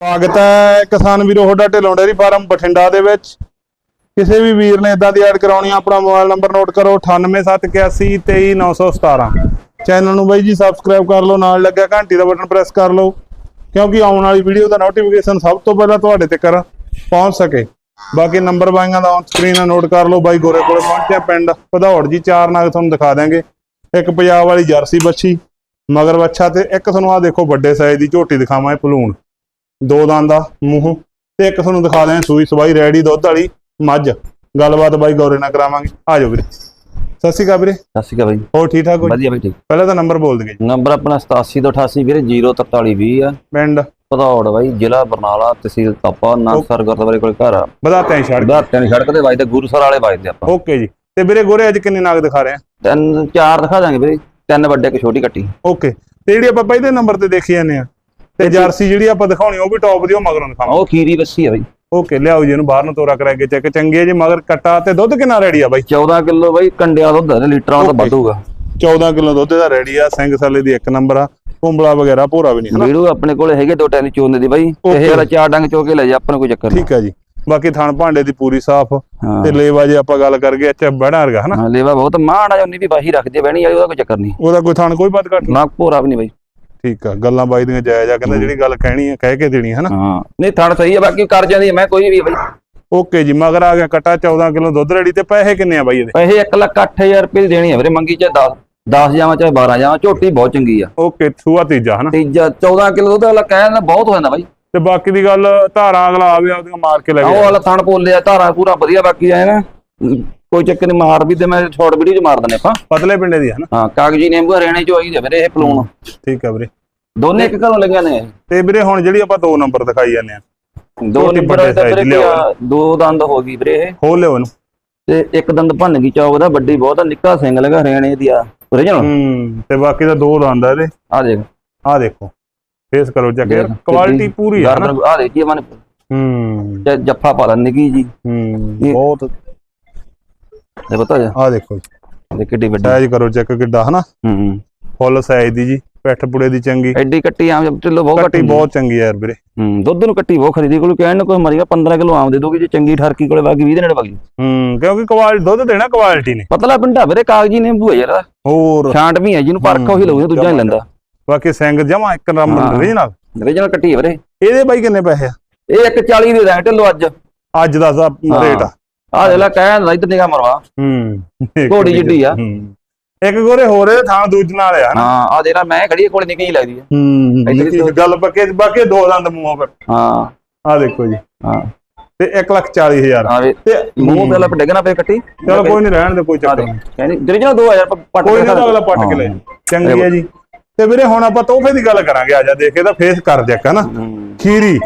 ਸਵਾਗਤ ਹੈ ਕਿਸਾਨ ਵੀਰੋ ਤੁਹਾਡਾ ਢਿੱਲੋਂ ਡੇਅਰੀ ਫਾਰਮ ਬਠਿੰਡਾ ਦੇ ਵਿੱਚ। ਕਿਸੇ ਵੀ ਵੀਰ ਨੇ ਇਦਾਂ ਦੀ ਐਡ ਕਰਾਉਣੀ ਆ, ਆਪਣਾ ਮੋਬਾਈਲ ਨੰਬਰ ਨੋਟ ਕਰੋ 9871823917 ਚੈਨਲ ਨੂੰ ਬਾਈ ਜੀ ਸਬਸਕ੍ਰਾਈਬ ਕਰ ਲਓ, ਨਾਲ ਲੱਗਿਆ ਘੰਟੀ ਦਾ ਬਟਨ ਪ੍ਰੈਸ ਕਰ ਲਓ, ਕਿਉਂਕਿ ਆਉਣ ਵਾਲੀ ਵੀਡੀਓ ਦਾ ਨੋਟੀਫਿਕੇਸ਼ਨ ਸਭ ਤੋਂ ਪਹਿਲਾਂ ਤੁਹਾਡੇ ਤੱਕ ਪਹੁੰਚ ਸਕੇ। ਬਾਕੀ ਨੰਬਰ ਬਾਈਆਂ ਦਾ ਔਨ ਸਕਰੀਨ ਨੋਟ ਕਰ ਲਓ, ਬਾਈ ਗੋਰੇ ਕੋਲੇ ਪਹੁੰਚਿਆ ਪਿੰਡ ਭਦੌੜ ਜੀ, ਚਾਰ ਨਾਗ ਤੁਹਾਨੂੰ ਦਿਖਾ ਦਾਂਗੇ ਇੱਕ ਪੰਜਾਬ ਵਾਲੀ ਜਰਸੀ ਬੱਛੀ, ਮਗਰ ਬੱਛਾ ਤੇ ਇੱਕ ਤੁਹਾਨੂੰ ਆ ਦੇਖੋ ਵੱਡੇ ਸਾਈਜ਼ ਦੀ ਝੋਟੀ ਦਿਖਾਵਾਂ ਇਹ ਪਲੂਣ ਦੋ ਦੰਦ ਦਾ ਮੂੰਹ ਤੇ ਇੱਕ ਤੁਹਾਨੂੰ ਦਿਖਾ ਦਿਆਂ ਸੂਈ ਸਵਾਈ ਰੈਡੀ ਦੁੱਧ ਵਾਲੀ ਮੱਝ। ਗੱਲਬਾਤ ਬਾਈ ਗੌਰੇ ਨਾਲ ਕਰਾਵਾਂਗੇ। ਆ ਜਾਓ ਵੀਰੇ। ਸਤਿ ਸ਼੍ਰੀ ਅਕਾਲ ਵੀਰੇ। ਸਤਿ ਸ਼੍ਰੀ ਅਕਾਲ ਬਾਈ। ਹੋਰ ਠੀਕ ਠਾਕ ਹੋ? ਵਧੀਆ ਬਾਈ ਠੀਕ। ਪਹਿਲਾਂ ਤਾਂ ਨੰਬਰ ਬੋਲ ਜੀ। ਨੰਬਰ ਆਪਣਾ 87 ਤੋਂ 88 ਵੀਰੇ 04320 ਆ। ਪਿੰਡ? ਭਦੌੜ ਬਾਈ ਜ਼ਿਲ੍ਹਾ ਬਰਨਾਲਾ ਤਹਿਸੀਲ ਤਪਾ ਨਾਨਸਰ ਗੁਰਦੁਆਰੇ ਕੋਲ ਘਰ ਆ। ਬਦਾਤੇ ਹੀ ਛੱਡ ਬਾਹਰ ਸੜਕ ਦੇ ਵੱਜਦੇ ਗੁਰੂਸਰ ਵਾਲੇ ਵੱਜਦੇ ਆਪਾਂ। ਓਕੇ ਜੀ। ਤੇ ਵੀਰੇ ਗੋਰੇ ਅੱਜ ਕਿੰਨੇ ਨਾਗ ਦਿਖਾ ਰਹੇ ਆ? ਤਿੰਨ ਚਾਰ ਦਿਖਾ ਦਾਂਗੇ ਵੀਰੇ। ਤਿੰਨ ਵੱਡੇ ਇੱਕ ਛੋਟੀ ਕੱਟੀ। ਓਕੇ। ਤੇ ਜਿਹੜੀ ਆਪਾਂ ਪਹਿਲੇ ਨੰਬਰ ਤੇ ਦੇਖੀ ਜਾਂਦੇ ਆ ਤੇ ਜਰਸੀ ਜਿਹੜੀ ਆਪਾਂ ਦਿਖਾਉਣੀ ਉਹ ਵੀ ਟੌਪ ਦੀ ਉਹ ਮਗਰੋਂ ਦਿਖਾਵਾਂ ਉਹ ਖੀਰੀ ਬੱਸੀ ਆ ਬਾਈ। ਓਕੇ ਲਿਆਓ ਜੀ ਇਹਨੂੰ ਬਾਹਰ ਨੂੰ ਤੋਰਾ ਕਰਾ ਕੇ ਚੈੱਕ। ਚੰਗੇ ਜੀ ਮਗਰ ਕੱਟਾ ਤੇ ਦੁੱਧ ਕਿੰਨਾ ਰੈਡੀ ਆ ਬਾਈ? 14 ਕਿਲੋ ਬਾਈ ਕੰਡਿਆ ਦੁੱਧ ਹੈ ਲੀਟਰਾਂ Okay. ਵਧੂਗਾ। 14 ਕਿਲੋ ਦੁੱਧ ਦਾ ਰੈਡੀ ਆ ਸਿੰਘ ਸਾਲੇ ਦੀ ਇੱਕ ਨੰਬਰ ਆ ਕੁੰਬਲਾ ਵਗੈਰਾ ਪੂਰਾ ਵੀ ਨਹੀਂ ਹਨਾ? ਵੀਡੀਓ ਆਪਣੇ ਕੋਲ ਹੈਗੇ ਦੋ ਟੈਨ ਚੋਂਦੇ ਦੀ ਬਾਈ. ਇਹ ਵਾਲਾ ਚਾਰ ਡੰਗ ਚੋ ਕੇ ਲੈ ਜਾ ਆਪਾਂ ਨੂੰ ਕੋਈ ਚੱਕਰ ਨਹੀਂ ਠੀਕ ਆ ਜੀ। ਬਾਕੀ ਥਣ ਭਾਂਡੇ ਦੀ ਪੂਰੀ ਸਾਫ਼ ਤੇ ਲੇਵਾ ਜੇ ਆਪਾਂ ਗੱਲ ਕਰ ਗਏ ਅੱਛਾ ਬੜਾ ਵਰਗਾ ਹਨਾ? ਲੇਵਾ ਬਹੁਤ ਮਾੜਾ ਜਿਹਾ ਉਨੀ ਵੀ ਬਾਹੀ ਰੱਖਦੇ ਬਹਿਣੀ ਵਾਲੀ ਉਹਦਾ ਕੋਈ ਚੱਕਰ ਨਹੀਂ। ਉਹਦਾ ਕੋਈ ਥਣ ਕੋਈ ਵੱਧ ਘੱਟ ਨਾ ਭੋਰਾ ਵੀ ਨਹੀਂ ਬਾਈ। ਠੀਕ ਆ ਗੱਲਾਂ ਬਾਈ ਦੀਆਂ ਜਾਇਜ਼ ਆ ਕਹਿੰਦਾ ਜਿਹੜੀ ਗੱਲ ਕਹਿਣੀ ਆ ਕਹਿ ਕੇ ਦੇਣੀ ਹਨਾ? ਹਾਂ। ਨਹੀਂ ਥਣ ਸਹੀ ਆ ਬਾਕੀ ਕਰ ਜਾਂਦੀ ਆ, ਮੈਂ ਕੋਈ ਵੀ ਬਾਈ। ਓਕੇ ਜੀ ਮਗਰ ਆ ਗਿਆ ਕੱਟਾ 14 ਕਿਲੋ ਦੁੱਧ ਰੈਡੀ ਤੇ ਪੈਸੇ ਕਿੰਨੇ ਆ ਬਾਈ ਇਹਦੇ? ਪੈਸੇ 1 ਲੱਖ 8000 ਰੁਪਏ ਦੀ ਦੇਣੀ ਆ ਵੀਰੇ ਮੰਗੀ ਚਾਹੇ 10 10 ਜਾਵਾਂ ਚਾਹੇ 12 ਜਾਵਾਂ ਝੋਟੀ ਬਹੁਤ ਚੰਗੀ ਆ। ਓਕੇ ਸੂਆ ਤੀਜਾ ਹਨਾ? ਤੀਜਾ 14 ਕਿਲੋ ਦੁੱਧ ਵਾਲਾ ਕਹਿ ਦਿੰਦਾ ਬਹੁਤ ਹੋ ਜਾਂਦਾ ਬਾਈ। ਤੇ ਬਾਕੀ ਦੀ ਗੱਲ ਧਾਰਾਂ ਅਗਲਾ ਆਵੇ ਆਪਦੀਆਂ ਮਾਰ ਕੇ ਲੈ ਆਹ ਉਹ ਗਿਆ। ਵਾਲਾ ਥਣ ਪੋਲਿਆ ਧਾਰਾ ਪੂਰਾ ਵਧੀਆ ਬਾਕੀ ਆਏ ਨਾ ਕੋਈ ਚੱਕਰ ਨਹੀਂ ਮਾਰ ਵੀ ਤੇ ਮੈਂ ਸ਼ਾਰਟ ਵੀਡੀਓ ਚ ਮਾਰ ਦਨੇ ਆਪਾਂ। ਪਤਲੇ ਪਿੰਡੇ ਦੀ ਹਨਾ ਹਾਂ ਕਾਗਜੀ ਨਿੰਬੂ ਹਰਿਆਣੇ ਚੋਂ ਆਈ ਦੇ ਵੀਰੇ ਇਹ ਪਲੂਣ। ਠੀਕ ਆ ਵੀਰੇ। ਦੋਨੇ ਇੱਕ ਘਰੋਂ ਲੱਗੀਆਂ ਨੇ ਤੇ ਵੀਰੇ ਹੁਣ ਜਿਹੜੀ ਆਪਾਂ ਦੋ ਨੰਬਰ ਦਿਖਾਈ ਜਾਂਦੇ ਆ ਦੋ ਨੰਬਰ ਤਾਂ ਵੀਰੇ ਦੀ ਦੋ ਦੰਦ ਹੋ ਗਈ ਵੀਰੇ ਇਹ। ਖੋਲ ਲਿਓ ਇਹਨੂੰ। ਤੇ ਇੱਕ ਦੰਦ ਭੰਨ ਗਈ ਚੌਕ ਦਾ ਵੱਡੀ ਬਹੁਤ ਨਿੱਕਾ ਸਿੰਘ ਲਗਾ ਹਰਿਆਣੇ ਦੀ ਆ original ਹੂੰ ਤੇ ਬਾਕੀ ਦਾ ਦੋ ਦੰਦ ਆ ਇਹਦੇ। ਆ ਦੇਖ। ਆ ਦੇਖੋ ਫੇਸ ਕਰੋ ਚੈੱਕ ਯਾਰ ਕੁਆਲਿਟੀ ਪੂਰੀ ਆ ਨਾ। ਆ ਦੇਖੀ ਮਨ ਹੂੰ। ਜੱਫਾ ਪਾ ਲੈ ਨਿੱਕੀ ਜੀ ਹੂੰ ਬਹੁਤ ਇਹ ਪਤਾ ਜਾ ਆ ਦੇਖੋ ਇਹ ਕਿੱਡੀ ਵੱਡੀ। ਸਾਈਜ਼ ਕਰੋ ਚੈੱਕ ਕਿੱਡਾ ਹਨਾ? ਹੂੰ ਫੁੱਲ ਸਾਈਜ਼ ਦੀ ਜੀ ਪਿੱਠ ਪੁੜੇ ਦੀ ਚੰਗੀ। ਐਡੀ ਕੱਟੀ ਆਮ ਢਿੱਲੋ ਬਹੁਤ ਕੱਟੀ ਬਹੁਤ ਚੰਗੀ ਯਾਰ ਵੀਰੇ। ਹੂੰ ਦੁੱਧ ਨੂੰ ਕੱਟੀ ਬਹੁਤ ਖਰੀਦੀ ਕੋਲ ਕਹਿਣ ਨੂੰ ਕੋਈ ਮਰੀਗਾ 15 ਕਿਲੋ ਆਮ ਦੇ ਦੋਗੇ ਜੇ ਚੰਗੀ ਠਰਕੀ ਕੋਲੇ ਬਾਕੀ 20 ਦੇ ਨੇੜੇ ਬਾਕੀ ਹੂੰ ਕਿਉਂਕਿ ਕੁਆਲਿਟੀ ਦੁੱਧ ਦੇਣਾ ਕੁਆਲਿਟੀ ਨੇ। ਪਤਲਾ ਪਿੰਡਾ ਵੀਰੇ ਕਾਗਜੀ ਨਿੰਬੂ ਹੈ ਯਾਰ। ਹੋਰ। ਛਾਂਟ ਵੀ ਹੈ ਜਿਹਨੂੰ ਪਰਖ ਉਹੀ ਲਊਗਾ ਦੂਜਾ ਨਹੀਂ ਲੈਂਦਾ। ਬਾਕੀ ਸਿੰਘ ਜਮਾ ਇੱਕ ਨੰਬਰ ਹਾਂ। ਰੀਜਨਲ original ਕੱਟੀ ਹੈ ਵੀਰੇ। ਇਹਦੇ ਬਾਈ ਕਿੰਨੇ ਪੈਸੇ ਆ? ਇਹ 140 ਦੇ ਦਾਂ ਢਿੱਲੋ ਅੱਜ। ਅੱਜ ਦਾ ਹਾਂ। ਰੇਟ ਆ। ਆ ਦੇ ਲੈ ਕਹਿ ਇੱਧਰ ਨਿਗਾ ਮਰਵਾ ਹੂੰ। ਘੋੜੀ ਜਿੱਡੀ ਆ। ਇੱਕ ਗੋਰੇ ਹੋਰ ਥਾਂ ਦੂਜ ਨਾਲ ਆ ਨਾ ਹਾਂ ਆ ਦੇ ਲੈ ਮੈਂ ਖੜੀ ਕੋਲੇ ਨਿੱਕੀ ਲੱਗਦੀ ਹੈ ਹੂੰ ਗੱਲ ਪੱਕੇ ਬਾਕੀ ਦੋ ਦੰਦ ਮੂੰਹੋਂ ਫਿਰ। ਹਾਂ। ਆ ਦੇਖੋ ਜੀ। ਹਾਂ। ਤੇ 1 ਲੱਖ 40 ਹਜ਼ਾਰ। ਆ ਵੇ ਤੇ ਮੂੰਹ ਪਹਿਲਾਂ ਡਿੱਗਣਾ ਪਏ ਕੱਟੀ। ਚਲੋ ਕੋਈ ਨਹੀਂ ਰਹਿਣ ਦੇ ਕੋਈ ਆ ਚੱਕਰ ਨਹੀਂ ਕਹਿੰਦੀ original 2000 ਪੱਟ ਕੋਈ ਦਿਖਾ ਅਗਲਾ ਪੱਟ ਕੇ ਲੈ। ਚੰਗੀ ਹੈ ਜੀ। ਤੇ ਵੀਰੇ ਹੁਣ ਆਪਾਂ ਤੋਹਫੇ ਦੀ ਗੱਲ ਕਰਾਂਗੇ ਆ ਜਾ ਦੇਖ ਇਹਦਾ ਫੇਸ ਕਰ ਚੈੱਕ ਹਨਾ? ਖੀਰੀ।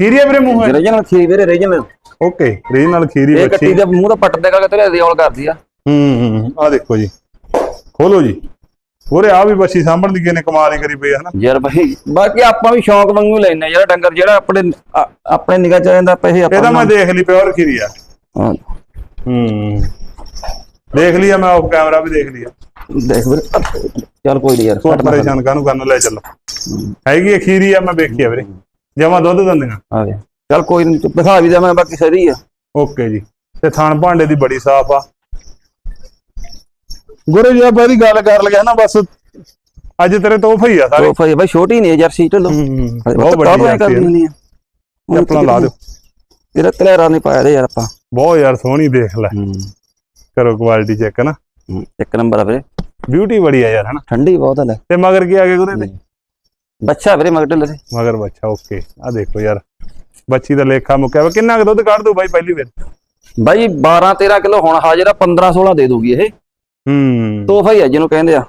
ਖੀਰੀ ਵੀਰੇ ਮੂੰਹ? ਹੈ original ਖੀ ਵੀਰੇ original ਓਕੇ ਰੀਜਨਲ ਖੀਰੀ ਇਹ ਕੱਟੀ ਦੇ ਮੂੰਹ ਦਾ ਪੱਟ ਦੇ ਕਰਕੇ ਤੇਰੇ ਰਿਓਲ ਕਰਦੀ ਆ। ਹੂੰ ਆ ਦੇਖੋ ਜੀ। ਖੋਲੋ ਜੀ। ਉਰੇ ਆ ਵੀ ਬੱਚੀ ਸਾਂਭਣ ਦੀ ਕਿਨੇ ਕਮਾਲ ਹੀ ਕਰੀ ਪਈ ਹੈ ਹਨਾ? ਯਾਰ ਭਾਈ ਬਾਕੀ ਆਪਾਂ ਵੀ ਸ਼ੌਂਕ ਵਾਂਗੂ ਲੈਨੇ ਯਾਰ ਡੰਗਰ ਜਿਹੜਾ ਆਪਣੇ ਆ- ਆਪਣੇ ਨਿਗਾਹ ਚ ਆ ਜਾਂਦਾ ਪੈਸੇ ਆਪਾਂ ਇਹਦਾ ਮੈਂ ਦੇਖ ਲਈ ਪਿਓਰ ਖੀਰੀ ਆ। ਹਾਂ, ਦੇਖ ਲਿਆ ਮੈਂ ਆਫ ਕੈਮਰਾ ਵੀ ਦੇਖ ਲਿਆ। ਦੇਖ ਵੀਰੇ ਚੱਲ ਕੋਈ ਨਹੀਂ ਯਾਰ ਕੋਈ ਪਰੇਸ਼ਾਨ ਕਾਹਨੂੰ ਕਰਨ ਲੈ ਚੱਲੋ। ਹੈਗੀ ਆ ਖੀਰੀ ਆ ਮੈਂ ਵੇਖੀ ਆ ਵੀਰੇ। ਜਮਾ ਦੁੱਧ ਦਿੰਦੀਆਂ। ਆ ਗਿਆ। ਚੱਲ ਕੋਈ ਨਹੀਂ ਦਿਖਾ ਵੀ ਦੇ ਮੈਂ ਬਾਕੀ ਸਹੀ ਆ। ਓਕੇ ਜੀ। ਤੇ ਥਣ ਭਾਂਡੇ ਦੀ ਬੜੀ ਸਾਫ਼ ਆ। ਗੁਰੂ ਜੀ ਆਪਾਂ ਇਹਦੀ ਗੱਲ ਕਰ ਲਗੇ ਨਾ ਬਸ ਅੱਜ ਤੇਰੇ ਤੋਹਫੇ ਹੀ ਆ ਸਾਰੇ। ਉਹ ਭਾਈ ਬਾਈ ਛੋਟੀ ਨਹੀਂ ਜਰਸੀ ਢਲੋ। ਬਹੁਤ ਹੈ। ਨਹੀਂ ਆ। ਚੱਪਲਾਂ ਲਾ ਦਿਓ। ਤੇਰਾ ਤਲੇਰਾ ਨਹੀਂ ਪਾਇਆ ਯਾਰ ਆਪਾਂ। ਬਹੁਤ ਯਾਰ ਸੋਹਣੀ ਦੇਖ ਲੈ। ਹੂੰ, ਕਰੋ ਕੁਆਲਿਟੀ ਚੈੱਕ ਨਾ? ਹੂੰ, ਇੱਕ ਨੰਬਰ ਆ ਵੀਰੇ। ਬਿਊਟੀ ਬੜੀ ਆ ਯਾਰ ਹਨਾ ਠੰਡੀ ਬਹੁਤ ਆ ਲੈ। ਤੇ ਮਗਰ ਕੀ ਆ ਗਏ ਗੁਰੇ ਤੇ? ਬੱਚਾ ਵੀਰੇ ਮਗਰ ਢਿੱਲੇ ਮਗਰ ਬੱਚਾ ਓਕੇ। ਆ ਦੇਖੋ ਯਾਰ। ਬੱਚੀ ਦਾ ਲੇਖਾ ਮੁੱਕਿਆ ਵਾ। ਕਿੰਨਾ ਕੁ ਦੁੱਧ ਕੱਢ ਦੂ ਬਾਈ ਪਹਿਲੀ ਵਾਰ? ਬਾਈ 12 13 ਕਿਲੋ ਹੁਣ ਹਾਜ਼ਰ ਆ 15 16 ਦੇ ਦੂਗੀ ਇਹ। ਹੂੰ। ਤੋਹਫਾ ਹੀ ਆ ਜਿਹਨੂੰ ਕਹਿੰਦੇ ਆ।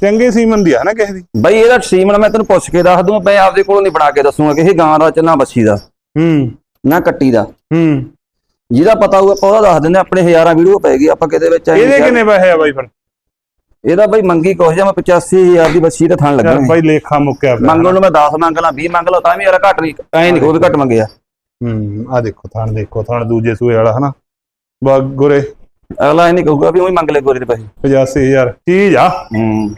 ਚੰਗੇ ਸੀਮਨ ਦੀ ਆ ਨਾ ਕਿਸੇ ਦੀ? ਬਾਈ ਇਹਦਾ ਸੀਮਨ ਮੈਂ ਤੈਨੂੰ ਪੁੱਛ ਕੇ ਦੱਸ ਦੂੰ ਮੈਂ ਆਪਦੇ ਕੋਲੋਂ ਨਹੀਂ ਬਣਾ ਕੇ ਦੱਸੂਗਾ ਕਿ ਇਹ ਗਾਂ ਦਾ ਚ ਨਾ ਬੱਛੀ ਦਾ ਹੂੰ। ਨਾ ਕੱਟੀ ਦਾ। ਹੂੰ। ਜਿਹਦਾ ਪਤਾ ਹੋਊਗਾ ਆਪਾਂ ਉਹਦਾ ਦੱਸ ਦਿੰਦੇ ਆਪਣੇ ਹਜ਼ਾਰਾਂ ਵੀਡੀਓ ਪੈ ਗਈ ਆਪਾਂ ਕਿਤੇ ਵਿੱਚ ਇਹਦੇ ਕਿੰਨੇ ਪੈਸੇ ਆ ਬਾਈ ਫਿਰ? ਇਹਦਾ ਬਾਈ ਮੰਗੀ ਕੁਛ ਜਾਂ ਮੈਂ 85000 ਦੀ ਬੱਛੀ ਤੇ ਥਣ ਯਾਰ ਲੱਗਾ ਬਾਈ ਲੇਖਾ ਮੁੱਕਿਆ ਮੰਗਣ ਨੂੰ ਮੈਂ 10 ਮੰਗ ਲਾਂ 20 ਮੰਗ ਲਾਂ ਤਾਂ ਵੀ ਯਾਰ ਘੱਟ ਨਹੀਂ ਐ ਨਹੀਂ ਵੀ ਘੱਟ ਮੰਗਿਆ ਹੂੰ ਆ ਦੇਖੋ ਥਣ ਦੇਖੋ ਥਣ ਦੂਜੇ ਸੂਏ ਵਾਲਾ ਹਨਾ? ਬਾ ਗੁਰੇ। ਅਗਲਾ ਇਹ ਨਹੀਂ ਕਹੂਗਾ ਵੀ ਉਹ ਹੀ ਮੰਗ ਲੈ ਗੋਰੀ ਦੇ ਪੈਸੇ। 85000 ਚੀਜ਼ ਆ। ਹੂੰ।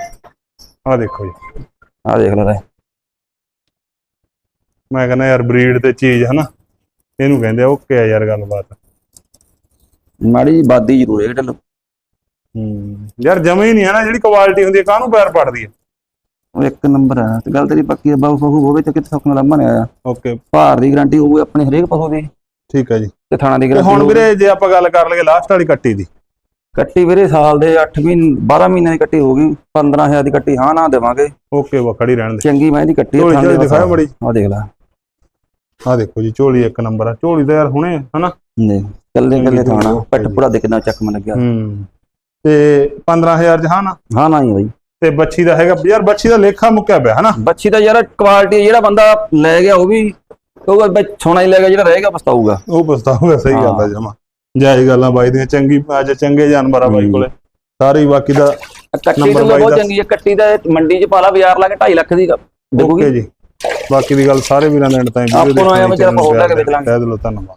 ਆ ਦੇਖੋ ਜੀ। ਆ ਦੇਖ ਲੈ ਮੈਂ ਕਹਿੰਦਾ ਯਾਰ ਬਰੀਡ ਤੇ ਚੀਜ਼ ਹਨਾ? ਇਹਨੂੰ ਕਹਿੰਦੇ ਓਕੇ ਆ ਯਾਰ ਗੱਲਬਾਤ। ਮਾੜੀ ਬਾਦੀ ਜ਼ਰੂਰ ਹੈ ਢਿੱਲ। ਹੂੰ। ਯਾਰ ਜਮੇ ਹੀ ਨਹੀਂ ਹੈ ਨਾ ਜਿਹੜੀ ਕੁਆਲਿਟੀ ਹੁੰਦੀ ਹੈ ਕਾਹਨੂੰ ਪੈਰ ਪੜਦੀ ਹੈ? ਉਹ ਇੱਕ ਨੰਬਰ ਆ ਤੇ ਗੱਲ ਤੇਰੀ ਪੱਕੀ ਆ ਬਾਹੂ ਫਹੂ ਹੋਵੇ ਤਾਂ ਕਿਤੇ ਸੁੱਖ ਨਾਲ ਲਾਂਭਾ ਨਹੀਂ ਆਇਆ। ਓਕੇ ਭਾਰ ਦੀ ਗਾਰੰਟੀ ਹੋਊਗੀ ਆਪਣੇ ਹਰੇਕ ਪਸ਼ੂ ਦੀ। ਠੀਕ ਹੈ ਜੀ। ਤੇ ਥਾਣਾ ਦੀ ਤੇ ਗਾਰੰਟੀ ਹੁਣ ਵੀਰੇ ਜੇ ਆਪਾਂ ਗੱਲ ਕਰ ਲਈਏ ਲਾਸਟ ਵਾਲੀ ਕੱਟੀ ਦੀ। ਕੱਟੀ ਵੀਰੇ ਸਾਲ ਦੇ 8 ਮਹੀਨੇ 12 ਮਹੀਨਿਆਂ ਦੀ ਕੱਟੀ ਹੋਊਗੀ। 15000 ਦੀ ਕੱਟੀ ਹਾਂ ਨਾ ਦੇਵਾਂਗੇ। ਓਕੇ ਵਾ ਖੜੀ ਰਹਿਣ ਦੇ। ਚੰਗੀ ਮੈਂ ਦੀ ਕੱਟੀ ਝੋਲੀ ਝੋਲੀ ਦਿਖਾਓ ਬੜੀ ਆ ਦੇਖ ਲੈ। ਆ ਦੇਖੋ ਜੀ ਝੋਲੀ ਇੱਕ ਨੰਬਰ ਆ। ਝੋਲੀ ਤਾਂ ਯਾਰ ਹੁਣੇ ਹਨਾ? ਨੇ ਕੱਲੇ ਕੱਲੇ ਥਾਣਾ। ਪੱਟ ਪੂਰਾ ਦੇ ਕਿੰਨਾ ਚੱਕਮ ਲੱਗਿਆ। ਹੂੰ। ਤੇ 15000 ਚ ਹਾਂ ਨਾ? ਹਾਂ ਨਾ ਹੀ ਬਾਈ। ਤੇ ਬੱਚੀ ਦਾ ਹੈਗਾ ਯਾਰ ਬੱਚੀ ਦਾ ਲੇਖਾ ਮੁੱਕਿਆ ਪਿਆ ਹਨਾ ਬੱਚੀ ਦਾ ਯਾਰ ਕੁਆਲਿਟੀ ਜਿਹੜਾ ਬੰਦਾ ਲੈ ਗਿਆ ਉਹ ਵੀ ਕਹੂਗਾ ਬਈ ਸੋਨਾ ਹੀ ਲੈ ਗਿਆ ਜਿਹੜਾ ਰਹੇਗਾ ਪਛਤਾਊਗਾ। ਉਹ ਪਛਤਾਊਗਾ ਸਹੀ ਗੱਲ ਆ। ਜਮਾ। ਜਾਇਜ਼ ਗੱਲਾਂ ਬਾਈ ਦੀਆਂ ਚੰਗੀ ਅੱਜ ਚੰਗੇ ਜਾਨਵਰ ਆ ਬਾਈ। ਕੋਲੇ। ਸਾਰੇ ਬਾਕੀ ਦਾ ਕੱਟੀ ਨੰਬਰ ਤੇ ਬਾਈ ਬਹੁਤ ਦਾ- ਚੰਗੀ ਹੈ ਕੱਟੀ ਦਾ ਮੰਡੀ 'ਚ ਪਾਲਾ ਬਾਜ਼ਾਰ ਲਾ ਕੇ 2.5 ਲੱਖ ਦੀ ਓਕੇ ਜੀ। ਬਾਕੀ ਦੀ ਗੱਲ ਸਾਰੇ ਵੀਰਾਂ ਦੇ ਐਂਡ ਤਾਈਂ ਆਪਾਂ ਨੂੰ ਆਇਆ ਵੀ ਚੱਲ ਆਪਾਂ ਹੋਰ ਲੈ ਕੇ ਵੇਚ ਲਾਂਗੇ। ਕਹਿ ਦਿਓ ਧੰਨਵਾਦ।